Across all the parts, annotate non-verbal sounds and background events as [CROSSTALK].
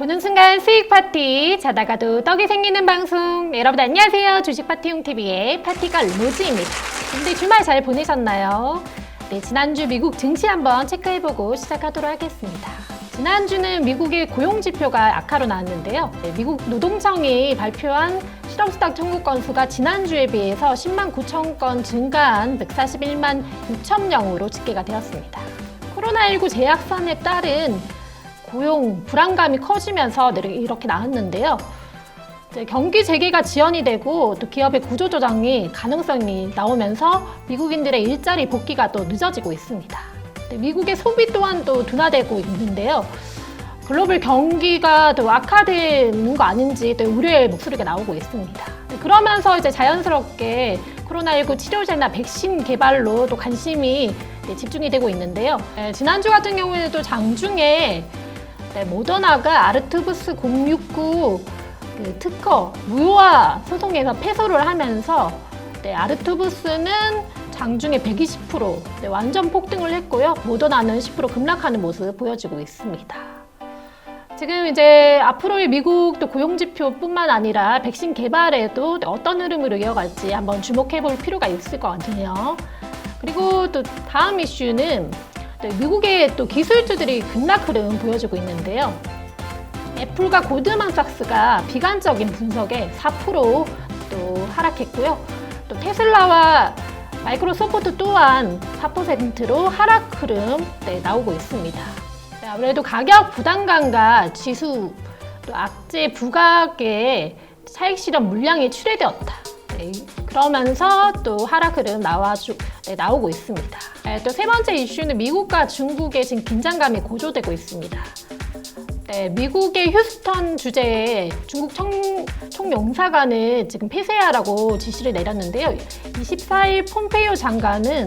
보는 순간 수익 파티 자다가도 떡이 생기는 방송 네, 여러분 안녕하세요 주식 파티용 TV의 파티가 로즈입니다. 근데 주말 잘 보내셨나요? 네 지난주 미국 증시 한번 체크해보고 시작하도록 하겠습니다. 지난주는 미국의 고용 지표가 악화로 나왔는데요. 네, 미국 노동청이 발표한 실업수당 청구 건수가 지난주에 비해서 10만 9천 건 증가한 141만 6천 명으로 집계가 되었습니다. 코로나19 재확산에 따른 고용 불안감이 커지면서 네, 이렇게 나왔는데요. 경기 재개가 지연이 되고 또 기업의 구조조정이 가능성이 나오면서 미국인들의 일자리 복귀가 또 늦어지고 있습니다. 네, 미국의 소비 또한 또 둔화되고 있는데요. 글로벌 경기가 또 악화되는 거 아닌지 또 우려의 목소리가 나오고 있습니다. 네, 그러면서 이제 자연스럽게 코로나19 치료제나 백신 개발로 또 관심이 네, 집중이 되고 있는데요. 네, 지난주 같은 경우에도 장중에 네, 모더나가 아르투브스 069 그 특허 무효화 소송에서 패소를 하면서 네, 아르투브스는 장중에 120% 네, 완전 폭등을 했고요. 모더나는 10% 급락하는 모습 보여지고 있습니다. 지금 이제 앞으로의 미국 또 고용 지표뿐만 아니라 백신 개발에도 어떤 흐름으로 이어갈지 한번 주목해 볼 필요가 있을 것 같네요. 그리고 또 다음 이슈는 또 미국의 또 기술주들이 급락 흐름 보여주고 있는데요. 애플과 고드만삭스가 비관적인 분석에 4%또 하락했고요. 또 테슬라와 마이크로소프트 또한 4%로 하락 흐름 네, 나오고 있습니다. 네, 아무래도 가격 부담감과 지수 또 악재 부각에 차익 실현 물량이 출회되었다. 네, 그러면서 또 하락 흐름 나와주, 네, 나오고 있습니다. 네, 또세 번째 이슈는 미국과 중국의 지금 긴장감이 고조되고 있습니다. 네, 미국의 휴스턴 주재에 중국 청, 총영사관을 지금 폐쇄하라고 지시를 내렸는데요. 24일 폼페이오 장관은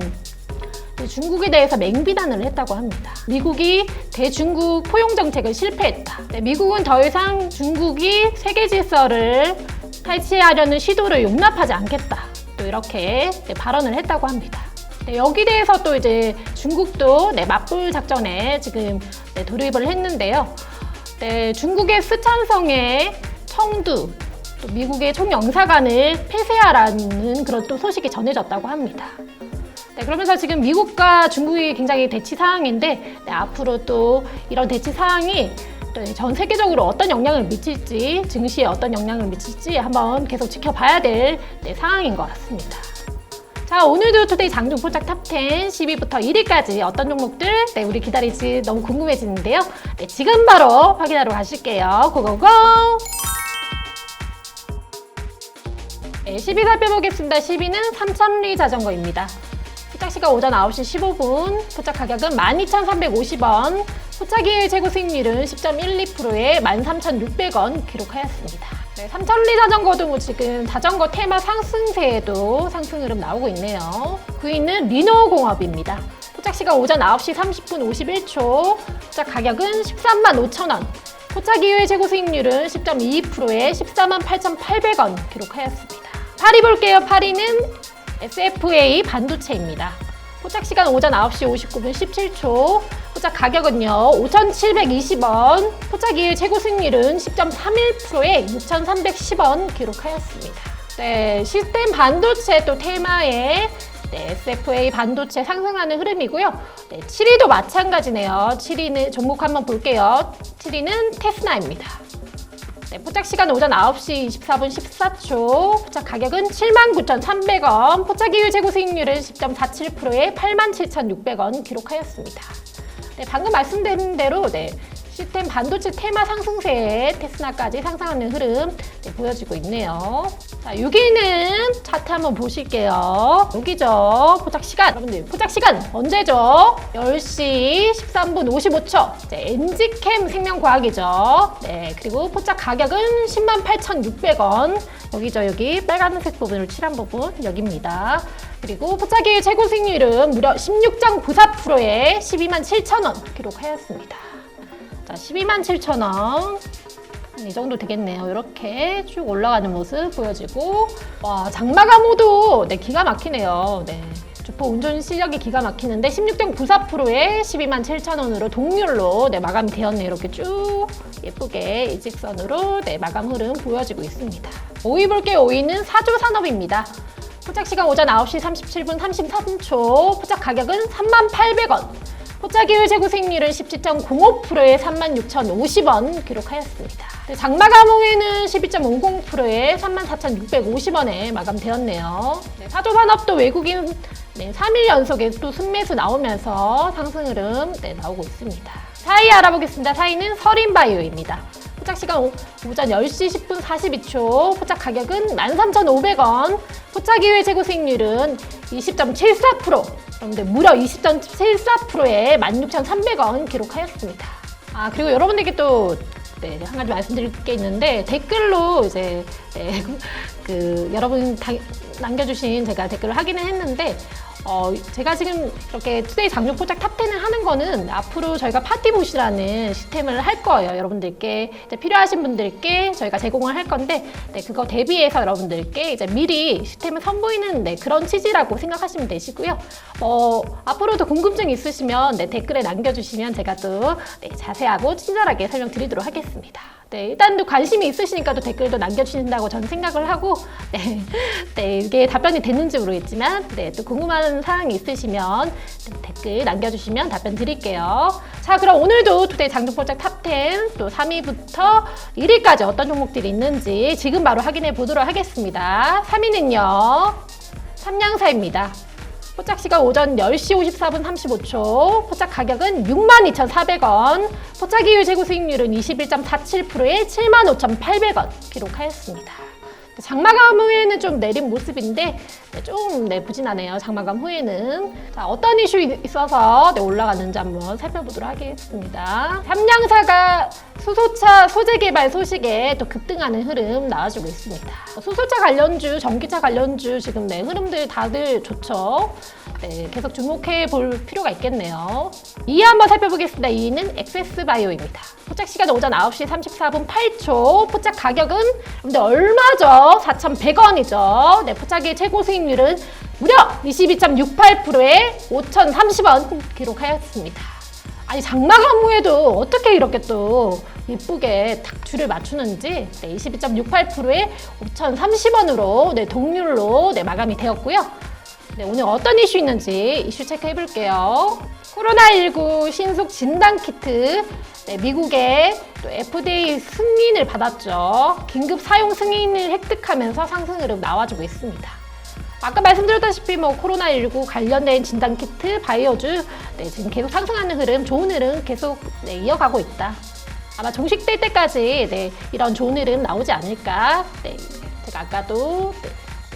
중국에 대해서 맹비난을 했다고 합니다. 미국이 대중국 포용 정책을 실패했다. 네, 미국은 더 이상 중국이 세계 질서를 탈취하려는 시도를 용납하지 않겠다. 또 이렇게 네, 발언을 했다고 합니다. 네, 여기 대해서 또 이제 중국도 네, 맞불 작전에 지금 네, 돌입을 했는데요. 네, 중국의 스촨성의 청두, 또 미국의 총영사관을 폐쇄하라는 그런 또 소식이 전해졌다고 합니다. 네, 그러면서 지금 미국과 중국이 굉장히 대치 상황인데 네, 앞으로 또 이런 대치 상황이 전 세계적으로 어떤 영향을 미칠지 증시에 어떤 영향을 미칠지 한번 계속 지켜봐야 될 네, 상황인 것 같습니다. 자 오늘도 투데이 장중 포착 탑10 10위부터 1위까지 어떤 종목들 네, 우리 기다릴지 너무 궁금해지는데요. 네, 지금 바로 확인하러 가실게요. 고고고! 네, 10위 살펴보겠습니다. 10위는 삼천리 자전거입니다. 시간 오전 9시 15분, 포착 가격은 12,350원, 포착일 재고 수익률은 10.12%에 13,600원 기록하였습니다. 네, 삼천리 자전거도 뭐 지금 자전거 테마 상승세에도 상승 흐름 나오고 있네요. 9위는 리노공업입니다. 포착 시간 오전 9시 30분 51초, 포착 가격은 13만 5천 원, 포착 이후의 재고 수익률은 10.22%에 14만 8,800원 기록하였습니다. 8위 볼게요. 8위는 SFA 반도체입니다. 포착 시간 오전 9시 59분 17초, 포착 가격은요 5,720원, 포착 이후 최고 수익률은 10.31%에 6,310원 기록하였습니다. 네, 시스템 반도체 또 테마에 네, SFA 반도체 상승하는 흐름이고요. 네, 7위도 마찬가지네요. 7위는 종목 한번 볼게요. 7위는 테스나입니다. 네, 포착 시간 오전 9시 24분 14초, 포착 가격은 79,300원, 포착 이후 재고 수익률은 10.47%에 87,600원 기록하였습니다. 네, 방금 말씀드린 대로 네, 시스템 반도체 테마 상승세에 테스나까지 상승하는 흐름 네, 보여지고 있네요. 자, 6위는 차트 한번 보실게요. 여기죠. 포착 시간. 여러분들, 포착 시간 언제죠? 10시 13분 55초. 이제 엔지캠 생명과학이죠. 네, 그리고 포착 가격은 108,600원. 여기죠, 여기. 빨간색 부분을 칠한 부분. 여기입니다. 그리고 포착의 최고 수익률은 무려 16.94%에 12만 7천원 기록하였습니다. 자, 12만 7천 원. 이 정도 되겠네요. 이렇게 쭉 올라가는 모습 보여지고 와 장마가 모두 네 기가 막히네요. 네. 주포 운전 실력이 기가 막히는데 16.94%에 12만 7천 원으로 동률로 네, 마감이 되었네요. 이렇게 쭉 예쁘게 일직선으로 네, 마감 흐름 보여지고 있습니다. 5위 볼게요. 5위는 사조 산업입니다. 포착 시간 오전 9시 37분 33초, 포착 가격은 38,800원. 포착이율 재고 수익률은 17.05%에 36,050원 기록하였습니다. 네, 장마 감흥에는 12.50%에 34,650원에 마감되었네요. 네, 사조산업도 외국인 네, 3일 연속에 또 순매수 나오면서 상승 흐름 네, 나오고 있습니다. 4위 알아보겠습니다. 4위는 서린바이오입니다. 포착 시간 오- 오전 10시 10분 42초, 포착 가격은 13,500원, 포착 이후의 재고 수익률은 20.74%, 여러분들 무려 20.74%에 16,300원 기록하였습니다. 아, 그리고 여러분들께 또 네, 한 가지 말씀드릴 게 있는데 댓글로 이제 네, [LAUGHS] 그 여러분 다, 남겨주신 제가 댓글을 확인을 했는데 어, 제가 지금 이렇게 투데이 장류 포착 탑10을 하는 거는 앞으로 저희가 파티봇이라는 시스템을 할 거예요. 여러분들께 이제 필요하신 분들께 저희가 제공을 할 건데 네, 그거 대비해서 여러분들께 이제 미리 시스템을 선보이는 네, 그런 취지라고 생각하시면 되시고요. 어, 앞으로도 궁금증 있으시면 네, 댓글에 남겨주시면 제가 또 네, 자세하고 친절하게 설명드리도록 하겠습니다. 네, 일단 또 관심이 있으시니까 또 댓글도 남겨주신다고 저는 생각을 하고, 네, [LAUGHS] 네, 이게 답변이 됐는지 모르겠지만, 네, 또 궁금한 사항이 있으시면 네, 댓글 남겨주시면 답변 드릴게요. 자, 그럼 오늘도 투데이 장동포짝 탑10 또 3위부터 1위까지 어떤 종목들이 있는지 지금 바로 확인해 보도록 하겠습니다. 3위는요, 삼양사입니다. 포착 시간 오전 10시 54분 35초. 포착 가격은 62,400원. 포착 이후 재고 수익률은 21.47%에 75,800원 기록하였습니다. 장마감 후에는 좀 내린 모습인데 네, 좀 네, 부진하네요. 장마감 후에는 자, 어떤 이슈 있어서 네, 올라갔는지 한번 살펴보도록 하겠습니다. 삼양사가 수소차 소재 개발 소식에 또 급등하는 흐름 나와주고 있습니다. 수소차 관련주, 전기차 관련주 지금 네, 흐름들 다들 좋죠. 네, 계속 주목해 볼 필요가 있겠네요. 2위 한번 살펴보겠습니다. 2위는 엑세스바이오입니다. 포착 시간 오전 9시 34분 8초. 포착 가격은 근데 얼마죠? 4,100원이죠. 네, 포착의 최고 수익률은 무려 22.68%에 5,030원 기록하였습니다. 아니 장마감 후에도 어떻게 이렇게 또 예쁘게 탁 줄을 맞추는지 네, 22.68%에 5,030원으로 네, 동률로 네, 마감이 되었고요. 네, 오늘 어떤 이슈 있는지 이슈 체크해 볼게요. 코로나19 신속 진단 키트 네, 미국의 또 FDA 승인을 받았죠. 긴급 사용 승인을 획득하면서 상승 흐름 나와주고 있습니다. 아까 말씀드렸다시피 뭐 코로나19 관련된 진단 키트, 바이오주 네, 지금 계속 상승하는 흐름, 좋은 흐름 계속 네, 이어가고 있다. 아마 종식될 때까지 네, 이런 좋은 흐름 나오지 않을까. 네, 제가 아까도 네,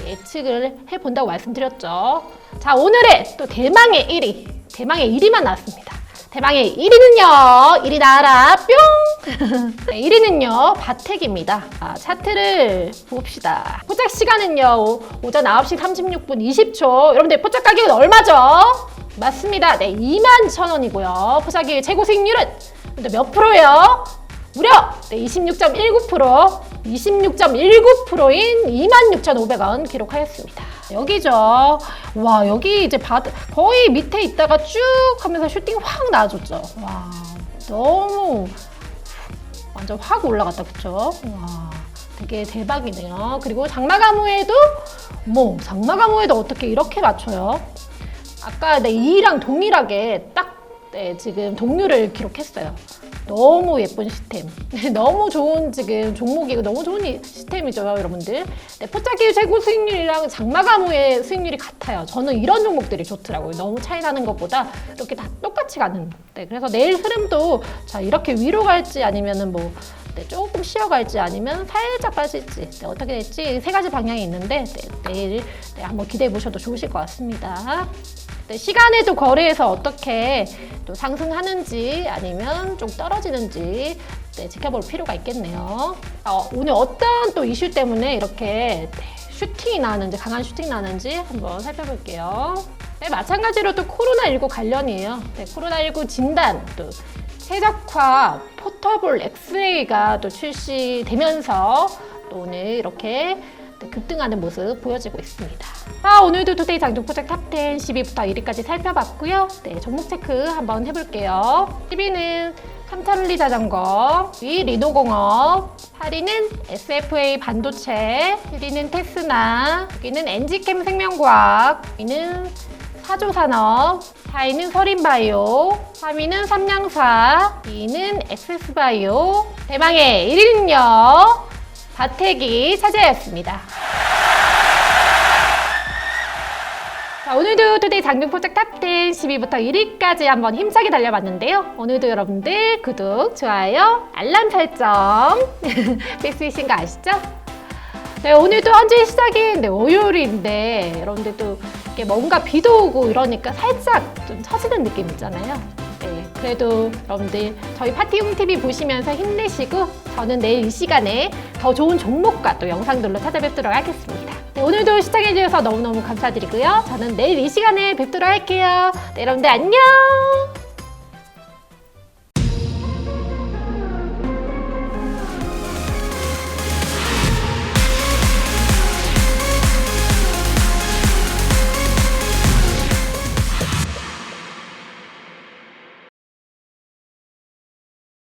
예측을 해본다고 말씀드렸죠. 자, 오늘의 또 대망의 1위. 대망의 1위만 나왔습니다. 대망의 1위는요, 1위 나와라, 뿅! [LAUGHS] 네, 1위는요, 바텍입니다. 아, 차트를 봅시다. 포착 시간은요, 오- 오전 9시 36분 20초. 여러분들, 포착 가격은 얼마죠? 맞습니다. 네, 2만 1천 원이고요. 포착의 최고 수익률은 몇 프로예요? 무려 네, 26.19% 26.19%인 26,500원 기록하였습니다. 여기죠. 와, 여기 이제 바드, 거의 밑에 있다가 쭉 하면서 슈팅 확 나와줬죠. 와, 너무 완전 확 올라갔다, 그쵸? 와, 되게 대박이네요. 그리고 장마감 후에도, 뭐, 장마감 후에도 어떻게 이렇게 맞춰요? 아까 네, 2랑 동일하게 딱 네, 지금 동률을 기록했어요. 너무 예쁜 시스템. 네, [LAUGHS] 너무 좋은 지금 종목이고 너무 좋은 이- 시스템이죠, 여러분들. 네, 포착기 최고 수익률이랑 장마감 후의 수익률이 같아요. 저는 이런 종목들이 좋더라고요. 너무 차이 나는 것보다 이렇게 다 똑같이 가는. 네, 그래서 내일 흐름도 자 이렇게 위로 갈지 아니면은 뭐 네, 조금 쉬어갈지 아니면 살짝 빠질지 네, 어떻게 될지 세 가지 방향이 있는데 네, 내일 네, 한번 기대해 보셔도 좋으실 것 같습니다. 네, 시간에도 거래해서 어떻게 또 상승하는지 아니면 좀 떨어지는지 네, 지켜볼 필요가 있겠네요. 어, 오늘 어떤 또 이슈 때문에 이렇게 네, 슈팅이 나는지 강한 슈팅이 나는지 한번 살펴볼게요. 네, 마찬가지로 또 코로나19 관련이에요. 네, 코로나19 진단 또 최적화 포터블 엑스레이가 또 출시되면서 또 오늘 이렇게 네, 급등하는 모습 보여지고 있습니다. 자, 오늘도 투데이 장중 포착 탑10 10위부터 1위까지 살펴봤고요. 네, 종목 체크 한번 해볼게요. 10위는 삼천리 자전거, 위 리노공업, 8위는 SFA 반도체, 1위는 테스나, 여기는 엔지캠 생명과학, 여기는 사조산업, 4위는 서린바이오, 3위는 삼양사, 2위는 엑세스바이오, 대망의 1위는요, 바텍이 차지하였습니다. 자, 오늘도 투데이 장등 포착 탑10 10위부터 1위까지 한번 힘차게 달려봤는데요. 오늘도 여러분들 구독, 좋아요, 알람 설정 [LAUGHS] 필수이신 거 아시죠? 네, 오늘도 한 주의 시작이 네, 월요일인데 여러분들 또 이렇게 뭔가 비도 오고 이러니까 살짝 좀 처지는 느낌 있잖아요. 네, 그래도 여러분들 저희 파티용 TV 보시면서 힘내시고 저는 내일 이 시간에 더 좋은 종목과 또 영상들로 찾아뵙도록 하겠습니다. 네, 오늘도 시청해주셔서 너무너무 감사드리고요. 저는 내일 이 시간에 뵙도록 할게요. 네, 여러분들 안녕!